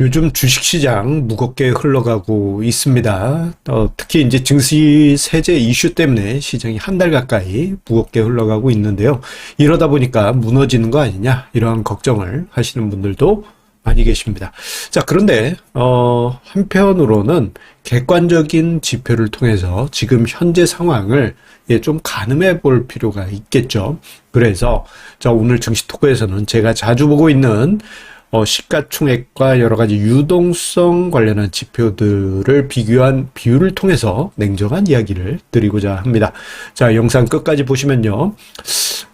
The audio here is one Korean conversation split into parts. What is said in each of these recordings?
요즘 주식시장 무겁게 흘러가고 있습니다. 어, 특히 이제 증시 세제 이슈 때문에 시장이 한 달 가까이 무겁게 흘러가고 있는데요. 이러다 보니까 무너지는 거 아니냐 이러한 걱정을 하시는 분들도 많이 계십니다. 자, 그런데 어, 한편으로는 객관적인 지표를 통해서 지금 현재 상황을 예, 좀 가늠해 볼 필요가 있겠죠. 그래서 자, 오늘 증시 토크에서는 제가 자주 보고 있는 어, 시가총액과 여러 가지 유동성 관련한 지표들을 비교한 비율을 통해서 냉정한 이야기를 드리고자 합니다. 자, 영상 끝까지 보시면요.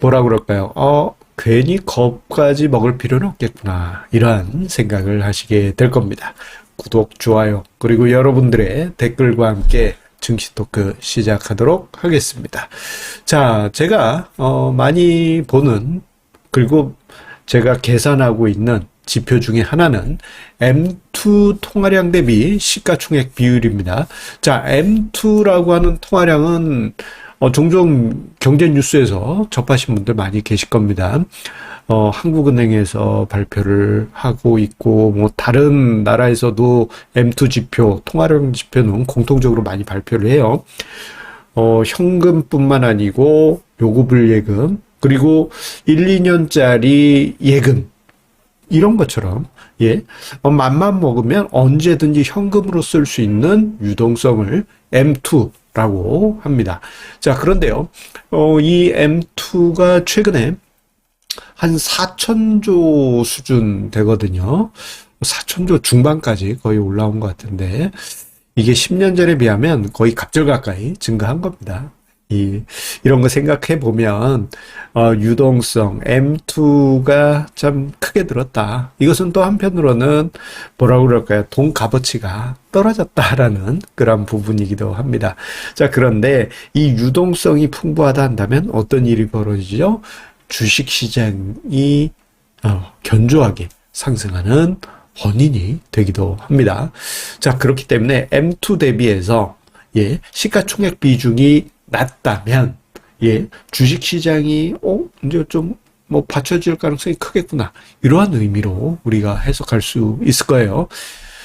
뭐라 그럴까요? 어, 괜히 겁까지 먹을 필요는 없겠구나. 이러한 생각을 하시게 될 겁니다. 구독, 좋아요, 그리고 여러분들의 댓글과 함께 증시 토크 시작하도록 하겠습니다. 자, 제가 어, 많이 보는 그리고 제가 계산하고 있는 지표 중에 하나는 M2 통화량 대비 시가총액 비율입니다. 자, M2라고 하는 통화량은 어, 종종 경제 뉴스에서 접하신 분들 많이 계실 겁니다. 어, 한국은행에서 발표를 하고 있고, 뭐, 다른 나라에서도 M2 지표, 통화량 지표는 공통적으로 많이 발표를 해요. 어, 현금뿐만 아니고, 요구불 예금, 그리고 1, 2년짜리 예금, 이런 것처럼 예, 어, 맘만 먹으면 언제든지 현금으로 쓸 수 있는 유동성을 M2 라고 합니다. 자, 그런데요, 어, 이 M2가 최근에 한 4천조 수준 되거든요. 4천조 중반까지 거의 올라온 것 같은데, 이게 10년 전에 비하면 거의 갑절 가까이 증가한 겁니다. 이, 이런 거 생각해 보면, 어, 유동성, M2가 참 크게 들었다. 이것은 또 한편으로는 뭐라고 그럴까요? 돈 값어치가 떨어졌다라는 그런 부분이기도 합니다. 자, 그런데 이 유동성이 풍부하다 한다면 어떤 일이 벌어지죠? 주식 시장이, 어, 견조하게 상승하는 원인이 되기도 합니다. 자, 그렇기 때문에 M2 대비해서 예, 시가총액 비중이 낮다면 예, 주식 시장이 어 이제 좀뭐 받쳐질 가능성이 크겠구나. 이러한 의미로 우리가 해석할 수 있을 거예요.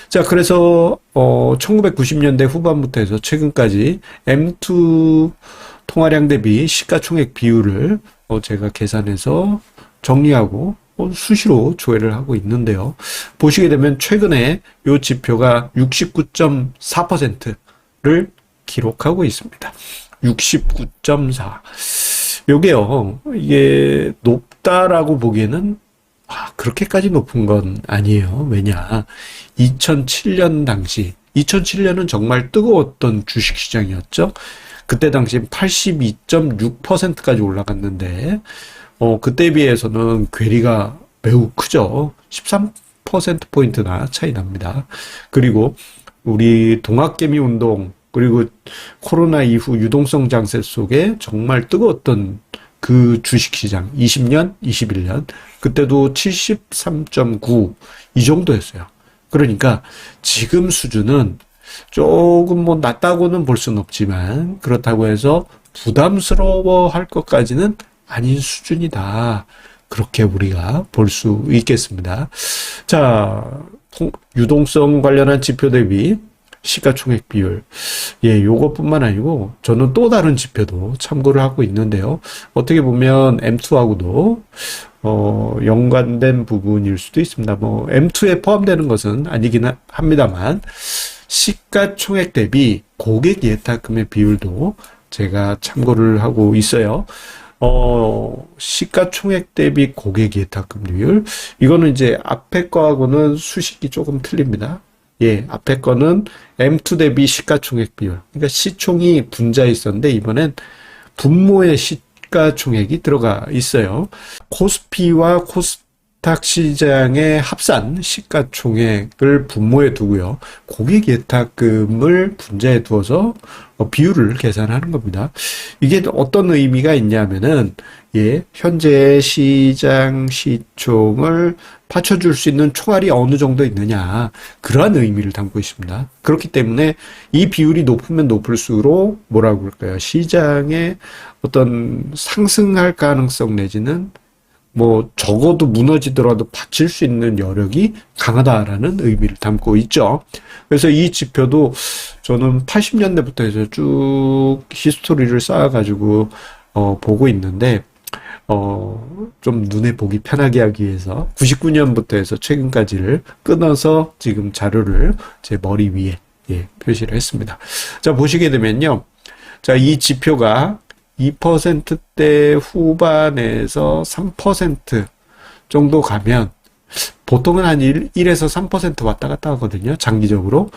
자, 그래서 어 1990년대 후반부터 해서 최근까지 M2 통화량 대비 시가총액 비율을 어 제가 계산해서 정리하고 어, 수시로 조회를 하고 있는데요. 보시게 되면 최근에 이 지표가 69.4%를 기록하고 있습니다. 69.4. 요게요, 이게 높다라고 보기에는 아, 그렇게까지 높은 건 아니에요. 왜냐. 2007년 당시, 2007년은 정말 뜨거웠던 주식 시장이었죠. 그때 당시 82.6%까지 올라갔는데, 어, 그때 비해서는 괴리가 매우 크죠. 13%포인트나 차이 납니다. 그리고 우리 동학개미 운동, 그리고 코로나 이후 유동성 장세 속에 정말 뜨거웠던 그 주식시장 20년, 21년 그때도 73.9 이 정도였어요. 그러니까 지금 수준은 조금 뭐 낮다고는 볼 수는 없지만 그렇다고 해서 부담스러워 할 것까지는 아닌 수준이다. 그렇게 우리가 볼 수 있겠습니다. 자, 유동성 관련한 지표 대비 시가총액 비율. 예, 요것뿐만 아니고 저는 또 다른 지표도 참고를 하고 있는데요. 어떻게 보면 M2하고도 어, 연관된 부분일 수도 있습니다. 뭐 M2에 포함되는 것은 아니긴 합니다만 시가총액 대비 고객 예탁금의 비율도 제가 참고를 하고 있어요. 어, 시가총액 대비 고객 예탁금 비율. 이거는 이제 앞에 거하고는 수식이 조금 틀립니다. 예, 앞에 거는 M2 대비 시가총액 비율. 그러니까 시총이 분자에 있었는데 이번엔 분모의 시가총액이 들어가 있어요. 코스피와 코스 닥 시장의 합산 시가총액을 분모에 두고요. 고객 예탁금을 분자에 두어서 비율을 계산하는 겁니다. 이게 어떤 의미가 있냐면은 예, 현재 시장 시총을 받쳐줄 수 있는 총알이 어느 정도 있느냐 그러한 의미를 담고 있습니다. 그렇기 때문에 이 비율이 높으면 높을수록 뭐라고 할까요? 시장의 어떤 상승할 가능성 내지는 뭐 적어도 무너지더라도 받칠 수 있는 여력이 강하다라는 의미를 담고 있죠. 그래서 이 지표도 저는 80년대부터 해서 쭉 히스토리를 쌓아가지고 어, 보고 있는데 어, 좀 눈에 보기 편하게 하기 위해서 99년부터 해서 최근까지를 끊어서 지금 자료를 제 머리 위에 예, 표시를 했습니다. 자, 보시게 되면요. 자, 이 지표가 2%대 후반에서 3% 정도 가면 보통은 한 1, 1에서 3% 왔다 갔다 하거든요. 장기적으로.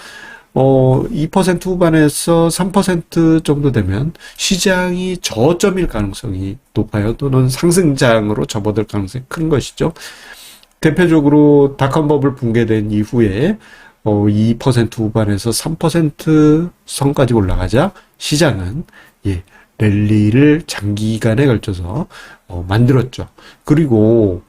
어, 2% 후반에서 3% 정도 되면 시장이 저점일 가능성이 높아요. 또는 상승장으로 접어들 가능성이 큰 것이죠. 대표적으로 닷컴 버블 붕괴된 이후에 어, 2% 후반에서 3% 선까지 올라가자 시장은 예, 랠리를 장기간에 걸쳐서 어, 만들었죠. 그리고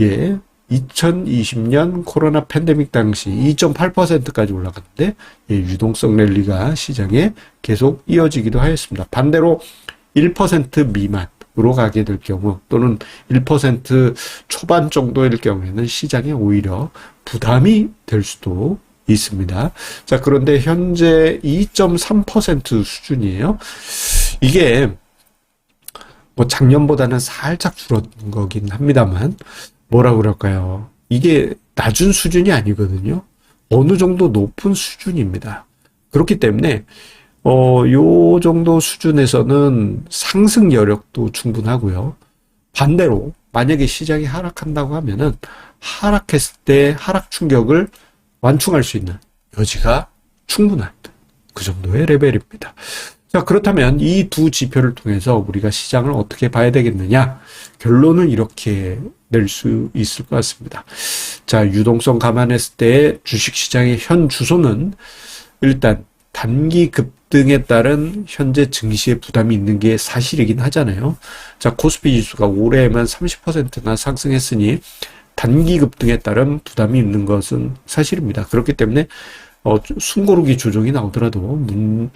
예, 2020년 코로나 팬데믹 당시 2.8%까지 올라갔는데 예, 유동성 랠리가 시장에 계속 이어지기도 하였습니다. 반대로 1% 미만으로 가게 될 경우 또는 1% 초반 정도일 경우에는 시장에 오히려 부담이 될 수도 있습니다. 자, 그런데 현재 2.3% 수준이에요. 이게 뭐 작년보다는 살짝 줄어든 거긴 합니다만 뭐라 그럴까요? 이게 낮은 수준이 아니거든요. 어느 정도 높은 수준입니다. 그렇기 때문에 어, 요 정도 수준에서는 상승 여력도 충분하고요. 반대로 만약에 시장이 하락한다고 하면은 하락했을 때 하락 충격을 완충할 수 있는 여지가 충분한 그 정도의 레벨입니다. 자, 그렇다면 이 두 지표를 통해서 우리가 시장을 어떻게 봐야 되겠느냐? 결론은 이렇게 낼 수 있을 것 같습니다. 자, 유동성 감안했을 때 주식 시장의 현 주소는 일단 단기 급등에 따른 현재 증시의 부담이 있는 게 사실이긴 하잖아요. 자, 코스피 지수가 올해에만 30%나 상승했으니 단기 급등에 따른 부담이 있는 것은 사실입니다. 그렇기 때문에 어, 숨고르기 조정이 나오더라도 문,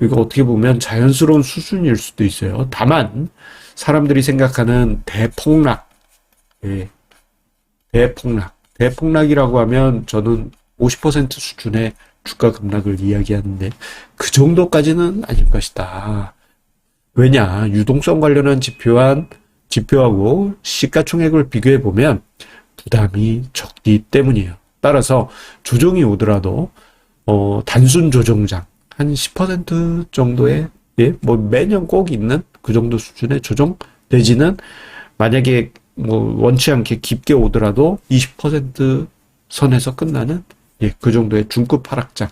이거 어떻게 보면 자연스러운 수준일 수도 있어요. 다만 사람들이 생각하는 대폭락, 예, 대폭락, 대폭락이라고 하면 저는 50% 수준의 주가 급락을 이야기하는데 그 정도까지는 아닐 것이다. 왜냐 유동성 관련한 지표한 지표하고 시가총액을 비교해 보면 부담이 적기 때문이에요. 따라서 조정이 오더라도 어, 단순 조정장 한 10% 정도의 예, 뭐 매년 꼭 있는 그 정도 수준의 조정 내지는 만약에 뭐 원치 않게 깊게 오더라도 20% 선에서 끝나는 예, 그 정도의 중급 하락장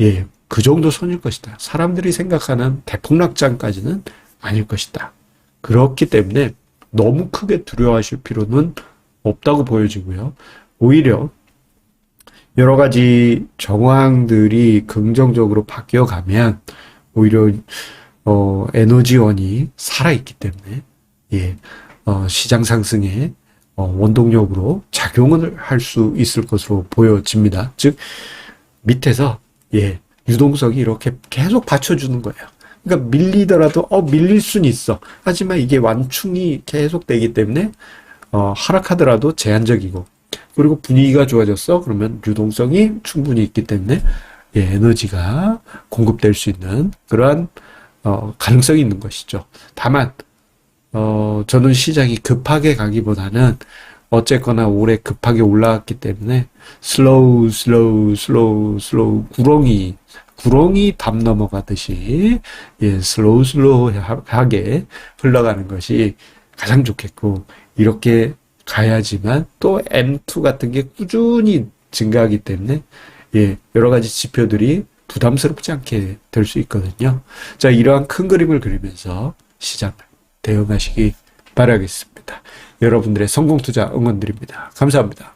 예, 그 정도 선일 것이다. 사람들이 생각하는 대폭락장까지는 아닐 것이다. 그렇기 때문에 너무 크게 두려워하실 필요는 없다고 보여지고요. 오히려 여러 가지 정황들이 긍정적으로 바뀌어 가면 오히려 어, 에너지원이 살아있기 때문에 예, 어, 시장 상승에 어, 원동력으로 작용을 할 수 있을 것으로 보여집니다. 즉 밑에서 예, 유동성이 이렇게 계속 받쳐주는 거예요. 그러니까 밀리더라도 어 밀릴 수는 있어. 하지만 이게 완충이 계속 되기 때문에 어, 하락하더라도 제한적이고 그리고 분위기가 좋아졌어 그러면 유동성이 충분히 있기 때문에 예, 에너지가 공급될 수 있는 그러한 어, 가능성이 있는 것이죠. 다만 어, 저는 시장이 급하게 가기보다는 어쨌거나 올해 급하게 올라왔기 때문에 슬로우 슬로우 슬로우 슬로우 구렁이 구렁이 담 넘어가듯이 예 슬로우 슬로우하게 흘러가는 것이 가장 좋겠고 이렇게 가야지만 또 M2 같은 게 꾸준히 증가하기 때문에 예, 여러 가지 지표들이 부담스럽지 않게 될 수 있거든요. 자, 이러한 큰 그림을 그리면서 시장 대응하시기 바라겠습니다. 여러분들의 성공 투자 응원드립니다. 감사합니다.